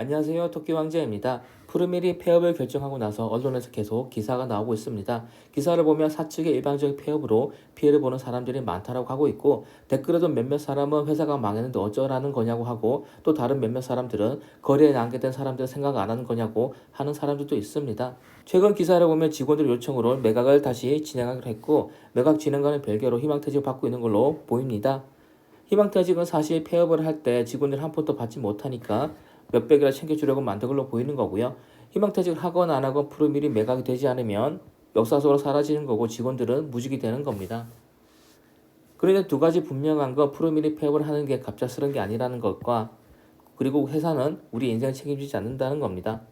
안녕하세요. 토끼 왕자입니다. 푸르밀이 폐업을 결정하고 나서 언론에서 계속 기사가 나오고 있습니다. 기사를 보면 사측의 일방적인 폐업으로 피해를 보는 사람들이 많다라고 하고 있고 댓글에도 몇몇 사람은 회사가 망했는데 어쩌라는 거냐고 하고 또 다른 몇몇 사람들은 거리에 남게된 사람들 생각 안 하는 거냐고 하는 사람들도 있습니다. 최근 기사를 보면 직원들 요청으로 매각을 다시 진행하기로 했고 매각 진행과는 별개로 희망퇴직을 받고 있는 걸로 보입니다. 희망퇴직은 사실 폐업을 할 때 직원들 한 푼도 받지 못하니까 몇백이라 챙겨주려고 만든 걸로 보이는 거고요. 희망퇴직을 하건 안 하건 푸르밀이 매각이 되지 않으면 역사 속으로 사라지는 거고 직원들은 무직이 되는 겁니다. 그런데 두 가지 분명한 건 푸르밀이 폐업을 하는 게 갑작스러운 게 아니라는 것과 그리고 회사는 우리 인생을 책임지지 않는다는 겁니다.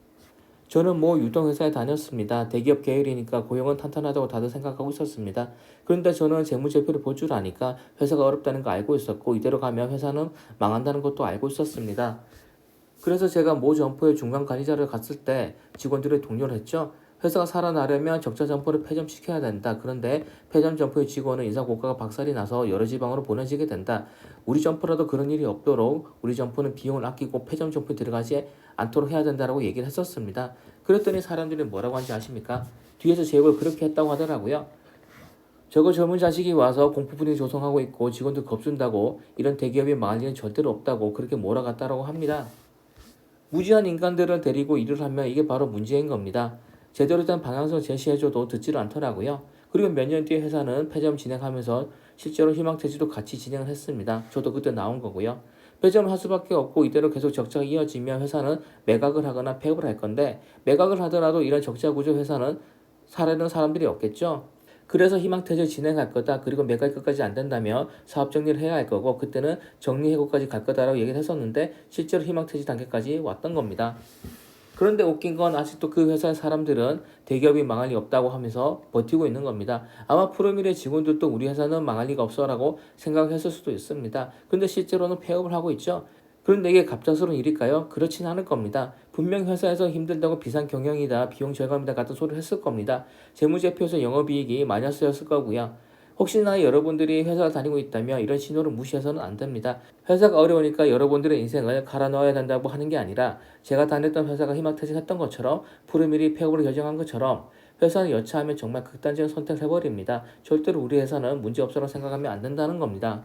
저는 뭐 유통회사에 다녔습니다. 대기업 계열이니까 고용은 탄탄하다고 다들 생각하고 있었습니다. 그런데 저는 재무제표를 볼 줄 아니까 회사가 어렵다는 거 알고 있었고 이대로 가면 회사는 망한다는 것도 알고 있었습니다. 그래서 제가 모 점포의 중간 관리자를 갔을 때 직원들의 동료를 했죠. 회사가 살아나려면 적자 점포를 폐점시켜야 된다. 그런데 폐점 점포의 직원은 인사 고가가 박살이 나서 여러 지방으로 보내지게 된다. 우리 점포라도 그런 일이 없도록 우리 점포는 비용을 아끼고 폐점 점포에 들어가지 않도록 해야 된다라고 얘기를 했었습니다. 그랬더니 사람들이 뭐라고 하는지 아십니까? 뒤에서 제육을 그렇게 했다고 하더라고요. 저거 젊은 자식이 와서 공포 분위기 조성하고 있고 직원들 겁준다고 이런 대기업이 망할 일은 절대로 없다고 그렇게 몰아갔다라고 합니다. 무지한 인간들을 데리고 일을 하면 이게 바로 문제인 겁니다. 제대로 된 방향성을 제시해줘도 듣지를 않더라고요. 그리고 몇 년 뒤에 회사는 폐점 진행하면서 실제로 희망퇴지도 같이 진행을 했습니다. 저도 그때 나온 거고요. 폐점을 할 수밖에 없고 이대로 계속 적자가 이어지면 회사는 매각을 하거나 폐업을 할 건데 매각을 하더라도 이런 적자 구조 회사는 살아는 사람들이 없겠죠. 그래서 희망퇴직을 진행할 거다. 그리고 매각 끝까지 안 된다면 사업 정리를 해야 할 거고 그때는 정리 해고까지 갈 거다라고 얘기를 했었는데 실제로 희망퇴직 단계까지 왔던 겁니다. 그런데 웃긴 건 아직도 그 회사의 사람들은 대기업이 망할 리 없다고 하면서 버티고 있는 겁니다. 아마 프로밀의 직원들도 우리 회사는 망할 리가 없어라고 생각했을 수도 있습니다. 근데 실제로는 폐업을 하고 있죠. 그런데 이게 갑작스러운 일일까요? 그렇진 않을 겁니다. 분명 회사에서 힘들다고 비상 경영이다, 비용 절감이다 같은 소리를 했을 겁니다. 재무제표에서 영업이익이 마이너스였을 거고요. 혹시나 여러분들이 회사 다니고 있다면 이런 신호를 무시해서는 안 됩니다. 회사가 어려우니까 여러분들의 인생을 갈아 넣어야 된다고 하는 게 아니라 제가 다녔던 회사가 희망퇴직했던 것처럼 푸르밀이 폐업을 결정한 것처럼 회사는 여차하면 정말 극단적인 선택을 해버립니다. 절대로 우리 회사는 문제없어라고 생각하면 안 된다는 겁니다.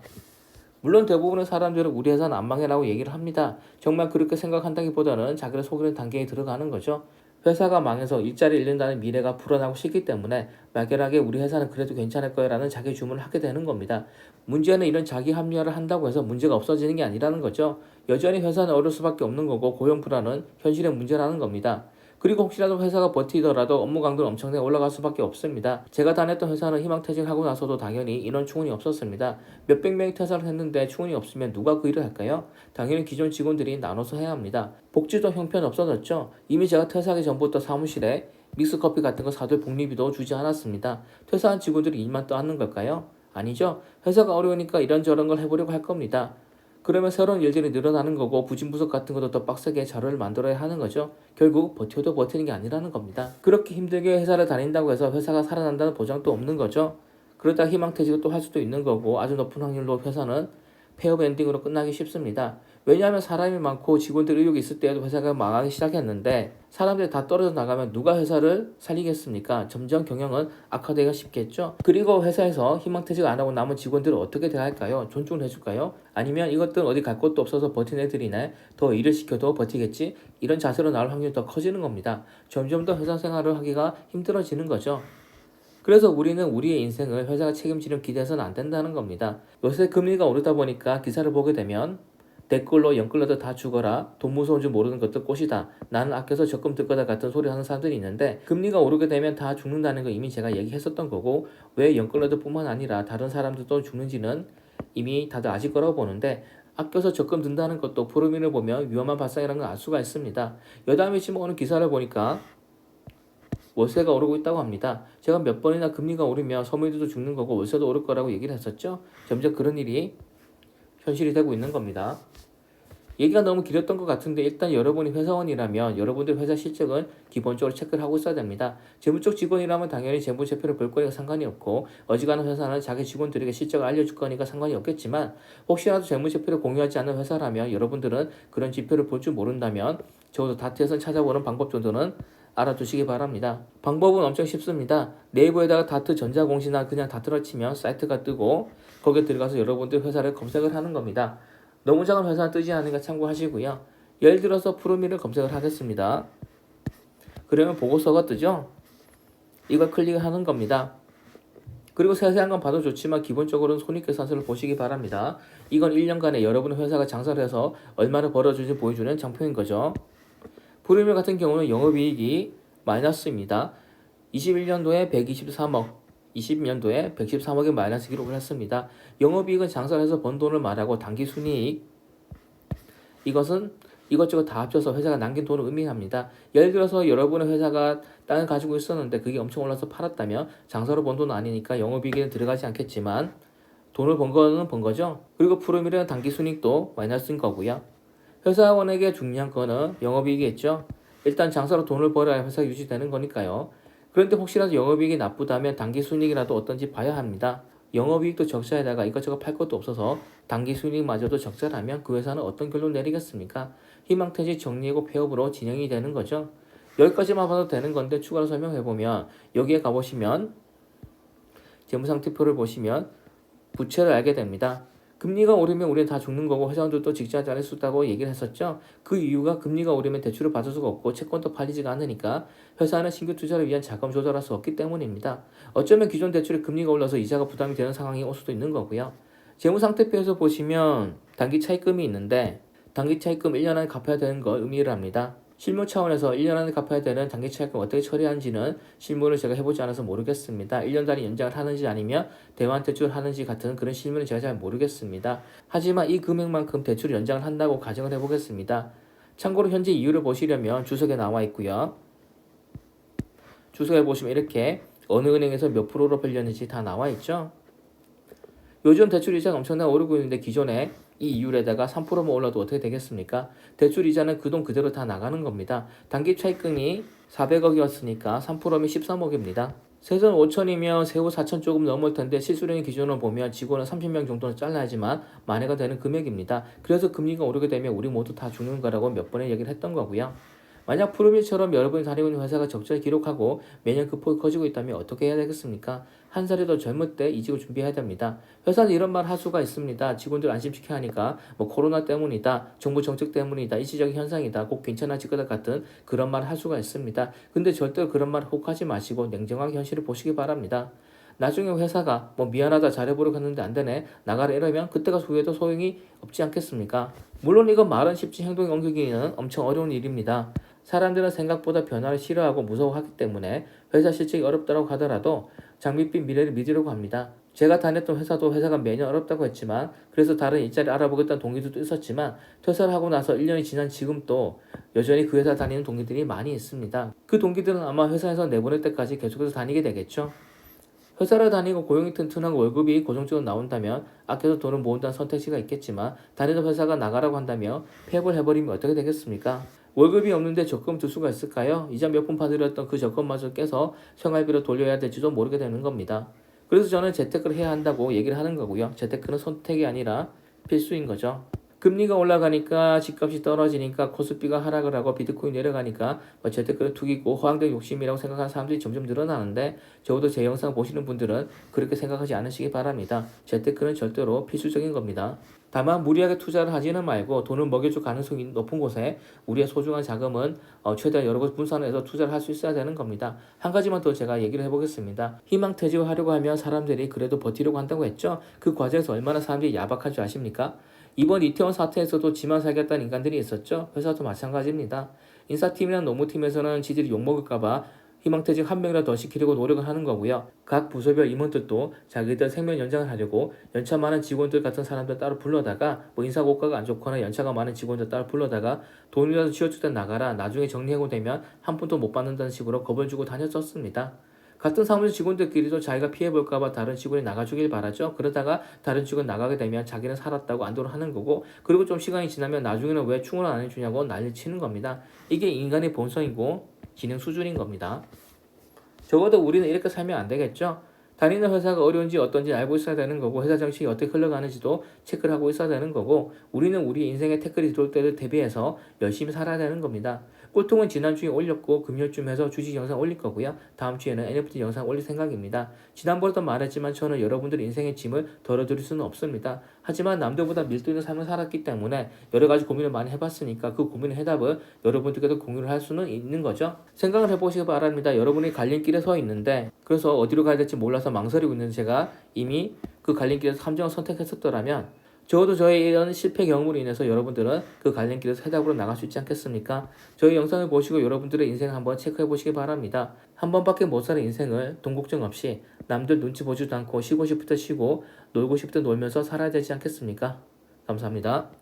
물론 대부분의 사람들은 우리 회사는 안 망해라고 얘기를 합니다. 정말 그렇게 생각한다기보다는 자기를 속이는 단계에 들어가는 거죠. 회사가 망해서 일자리를 잃는다는 미래가 불안하고 싫기 때문에 막연하게 우리 회사는 그래도 괜찮을 거야 라는 자기 주문을 하게 되는 겁니다. 문제는 이런 자기 합리화를 한다고 해서 문제가 없어지는 게 아니라는 거죠. 여전히 회사는 어려울 수밖에 없는 거고 고용 불안은 현실의 문제라는 겁니다. 그리고 혹시라도 회사가 버티더라도 업무 강도는 엄청나게 올라갈 수밖에 없습니다. 제가 다녔던 회사는 희망퇴직하고 나서도 당연히 인원 충원이 없었습니다. 몇백 명이 퇴사를 했는데 충원이 없으면 누가 그 일을 할까요? 당연히 기존 직원들이 나눠서 해야 합니다. 복지도 형편 없어졌죠. 이미 제가 퇴사하기 전부터 사무실에 믹스커피 같은 거 사둘 복리비도 주지 않았습니다. 퇴사한 직원들이 일만 떠안는 걸까요? 아니죠. 회사가 어려우니까 이런저런 걸 해보려고 할 겁니다. 그러면 새로운 일들이 늘어나는 거고 부진부석 같은 것도 더 빡세게 자료를 만들어야 하는 거죠. 결국 버텨도 버티는 게 아니라는 겁니다. 그렇게 힘들게 회사를 다닌다고 해서 회사가 살아난다는 보장도 없는 거죠. 그러다 희망퇴직을 또 할 수도 있는 거고 아주 높은 확률로 회사는 폐업 엔딩으로 끝나기 쉽습니다. 왜냐하면 사람이 많고 직원들 의욕이 있을 때에도 회사가 망하기 시작했는데 사람들이 다 떨어져 나가면 누가 회사를 살리겠습니까? 점점 경영은 악화되기가 쉽겠죠. 그리고 회사에서 희망퇴직 안 하고 남은 직원들을 어떻게 대할까요? 존중을 해줄까요? 아니면 이것들은 어디 갈 곳도 없어서 버틴 애들이네. 더 일을 시켜도 버티겠지? 이런 자세로 나올 확률이 더 커지는 겁니다. 점점 더 회사 생활을 하기가 힘들어지는 거죠. 그래서 우리는 우리의 인생을 회사가 책임지는 기대해서는 안 된다는 겁니다. 요새 금리가 오르다 보니까 기사를 보게 되면 댓글로 영끌러도 다 죽어라 돈 무서운 줄 모르는 것도 꽃이다 나는 아껴서 적금 들 거다 같은 소리 하는 사람들이 있는데 금리가 오르게 되면 다 죽는다는 거 이미 제가 얘기했었던 거고 왜 영끌러도 뿐만 아니라 다른 사람들도 죽는지는 이미 다들 아실 거라고 보는데 아껴서 적금 든다는 것도 푸르민을 보면 위험한 발상이라는 걸 알 수가 있습니다 여담이 지금 오는 기사를 보니까 월세가 오르고 있다고 합니다. 제가 몇 번이나 금리가 오르면 서민들도 죽는 거고 월세도 오를 거라고 얘기를 했었죠. 점점 그런 일이 현실이 되고 있는 겁니다. 얘기가 너무 길었던 것 같은데 일단 여러분이 회사원이라면 여러분들 회사 실적은 기본적으로 체크를 하고 있어야 됩니다. 재무 쪽 직원이라면 당연히 재무 제표를 볼 거니까 상관이 없고 어지간한 회사는 자기 직원들에게 실적을 알려줄 거니까 상관이 없겠지만 혹시라도 재무 제표를 공유하지 않는 회사라면 여러분들은 그런 지표를 볼 줄 모른다면 적어도 다트에서 찾아보는 방법 정도는 알아두시기 바랍니다. 방법은 엄청 쉽습니다. 네이버에다가 다트 전자공시나 그냥 다트를 치면 사이트가 뜨고 거기에 들어가서 여러분들 회사를 검색을 하는 겁니다. 너무 작은 회사는 뜨지 않으니까 참고하시고요. 예를 들어서 프로미를 검색을 하겠습니다. 그러면 보고서가 뜨죠? 이걸 클릭하는 겁니다. 그리고 세세한 건 봐도 좋지만 기본적으로는 손익계산서를 보시기 바랍니다. 이건 1년간에 여러분 회사가 장사를 해서 얼마나 벌어주는지 보여주는 장표인 거죠. 프리미엄 같은 경우는 영업이익이 마이너스입니다. 21년도에 123억, 20년도에 113억의 마이너스 기록을 했습니다. 영업이익은 장사를 해서 번 돈을 말하고 당기순이익 이것은 이것저것 다 합쳐서 회사가 남긴 돈을 의미합니다. 예를 들어서 여러분의 회사가 땅을 가지고 있었는데 그게 엄청 올라서 팔았다면 장사로 번 돈은 아니니까 영업이익에는 들어가지 않겠지만 돈을 번 거는 번 거죠. 그리고 프로미는 당기순이익도 마이너스인 거고요. 회사원에게 중요한 거는 영업이익이겠죠. 일단 장사로 돈을 벌어야 회사가 유지되는 거니까요. 그런데 혹시라도 영업이익이 나쁘다면 당기순이익이라도 어떤지 봐야 합니다. 영업이익도 적자에다가 이것저것 팔 것도 없어서 당기순이익마저도 적자라면 그 회사는 어떤 결론 내리겠습니까? 희망퇴직 정리해고 폐업으로 진행이 되는 거죠. 여기까지만 봐도 되는 건데 추가로 설명해보면 여기에 가보시면 재무상태표를 보시면 부채를 알게 됩니다. 금리가 오르면 우리는 다 죽는 거고 회사원들도 직장하지 않을 수 있다고 얘기를 했었죠. 그 이유가 금리가 오르면 대출을 받을 수가 없고 채권도 팔리지가 않으니까 회사는 신규 투자를 위한 자금 조달할 수 없기 때문입니다. 어쩌면 기존 대출의 금리가 올라서 이자가 부담이 되는 상황이 올 수도 있는 거고요. 재무상태표에서 보시면 단기 차입금이 있는데 단기 차입금 1년 안에 갚아야 되는 걸 의미를 합니다. 실무 차원에서 1년 안에 갚아야 되는 단기 차입금 어떻게 처리하는지는 실무를 제가 해보지 않아서 모르겠습니다. 1년 단위 연장을 하는지 아니면 대환 대출을 하는지 같은 그런 실무는 제가 잘 모르겠습니다. 하지만 이 금액만큼 대출 연장을 한다고 가정을 해보겠습니다. 참고로 현재 이유를 보시려면 주석에 나와 있고요. 주석에 보시면 이렇게 어느 은행에서 몇 프로로 벌렸는지 다 나와 있죠. 요즘 대출 이자가 엄청나게 오르고 있는데 기존에 이 이율에다가 3%만 올라도 어떻게 되겠습니까? 대출 이자는 그 돈 그대로 다 나가는 겁니다. 단기 차입금이 400억이었으니까 3%면 13억입니다. 세전 5천이면 세후 4천 조금 넘을 텐데 실수령의 기준으로 보면 직원은 30명 정도는 잘라야지만 만회가 되는 금액입니다. 그래서 금리가 오르게 되면 우리 모두 다 죽는 거라고 몇 번의 얘기를 했던 거고요. 만약 푸르미처럼 여러분이 다니고 있는 회사가 적자를 기록하고 매년 그 폭이 커지고 있다면 어떻게 해야 되겠습니까? 한 살이 더 젊을 때 이직을 준비해야 됩니다. 회사는 이런 말할 수가 있습니다. 직원들 안심시켜야 하니까 뭐 코로나 때문이다, 정부 정책 때문이다, 일시적인 현상이다, 꼭 괜찮아질 거다 같은 그런 말할 수가 있습니다. 근데 절대 그런 말 혹하지 마시고 냉정하게 현실을 보시기 바랍니다. 나중에 회사가 뭐 미안하다 잘해보려고 했는데 안 되네 나가라 이러면 그때가 후회도 소용이 없지 않겠습니까? 물론 이건 말은 쉽지 행동에 옮기기는 엄청 어려운 일입니다. 사람들은 생각보다 변화를 싫어하고 무서워하기 때문에 회사 실적이 어렵다고 하더라도 장밋빛 미래를 믿으려고 합니다. 제가 다녔던 회사도 회사가 매년 어렵다고 했지만 그래서 다른 일자리 알아보겠다는 동기들도 있었지만 퇴사를 하고 나서 1년이 지난 지금 또 여전히 그 회사 다니는 동기들이 많이 있습니다. 그 동기들은 아마 회사에서 내보낼 때까지 계속해서 다니게 되겠죠. 회사를 다니고 고용이 튼튼하고 월급이 고정적으로 나온다면 아껴서 돈을 모은다는 선택지가 있겠지만 다니던 회사가 나가라고 한다며 폐업을 해버리면 어떻게 되겠습니까? 월급이 없는데 적금 들 수가 있을까요? 이자 몇 푼 받으렸던 그 적금마저 깨서 생활비로 돌려야 될지도 모르게 되는 겁니다. 그래서 저는 재테크를 해야 한다고 얘기를 하는 거고요. 재테크는 선택이 아니라 필수인 거죠. 금리가 올라가니까 집값이 떨어지니까 코스피가 하락을 하고 비트코인 내려가니까 뭐 재테크는 투기고 허황된 욕심이라고 생각하는 사람들이 점점 늘어나는데 적어도 제 영상 보시는 분들은 그렇게 생각하지 않으시기 바랍니다. 재테크는 절대로 필수적인 겁니다. 다만 무리하게 투자를 하지는 말고 돈을 먹여줄 가능성이 높은 곳에 우리의 소중한 자금은 어, 최대한 여러 곳 분산해서 투자를 할 수 있어야 되는 겁니다. 한 가지만 더 제가 얘기를 해보겠습니다. 희망 퇴직을 하려고 하면 사람들이 그래도 버티려고 한다고 했죠. 그 과정에서 얼마나 사람들이 야박한 줄 아십니까? 이번 이태원 사태에서도 지만 살겠다는 인간들이 있었죠. 회사도 마찬가지입니다. 인사팀이나 노무팀에서는 지들이 욕먹을까봐 희망퇴직 한 명이라도 더 시키려고 노력을 하는 거고요. 각 부서별 임원들도 자기들 생명 연장을 하려고 연차 많은 직원들 같은 사람들 따로 불러다가 뭐 인사 고과가 안 좋거나 연차가 많은 직원들 따로 불러다가 돈이라도 쥐어줄 때 나가라 나중에 정리하고 되면 한 푼도 못 받는다는 식으로 겁을 주고 다녔었습니다. 같은 사무실 직원들끼리도 자기가 피해볼까봐 다른 직원이 나가주길 바라죠. 그러다가 다른 직원 나가게 되면 자기는 살았다고 안도를 하는 거고 그리고 좀 시간이 지나면 나중에는 왜 충원을 안 해주냐고 난리 치는 겁니다. 이게 인간의 본성이고 지능 수준인 겁니다. 적어도 우리는 이렇게 살면 안 되겠죠. 다니는 회사가 어려운지 어떤지 알고 있어야 되는 거고 회사 정책이 어떻게 흘러가는지도 체크를 하고 있어야 되는 거고 우리는 우리 인생에 태클이 들어올 때를 대비해서 열심히 살아야 되는 겁니다. 꼴통은 지난주에 올렸고 금요일쯤 해서 주식 영상 올릴 거고요. 다음 주에는 NFT 영상 올릴 생각입니다. 지난번에도 말했지만 저는 여러분들 인생의 짐을 덜어드릴 수는 없습니다. 하지만 남들보다 밀도 있는 삶을 살았기 때문에 여러 가지 고민을 많이 해봤으니까 그 고민의 해답을 여러분들께도 공유를 할 수는 있는 거죠. 생각을 해보시기 바랍니다. 여러분이 갈림길에 서 있는데 그래서 어디로 가야 될지 몰라서 망설이고 있는 제가 이미 그 갈림길에서 함정을 선택했었더라면 적어도 저의 이런 실패 경험으로 인해서 여러분들은 그 갈림길에서 해답으로 나갈 수 있지 않겠습니까? 저희 영상을 보시고 여러분들의 인생을 한번 체크해 보시기 바랍니다. 한 번밖에 못 사는 인생을 돈 걱정 없이 남들 눈치 보지도 않고 쉬고 싶을 때 쉬고 놀고 싶을 때 놀면서 살아야 되지 않겠습니까? 감사합니다.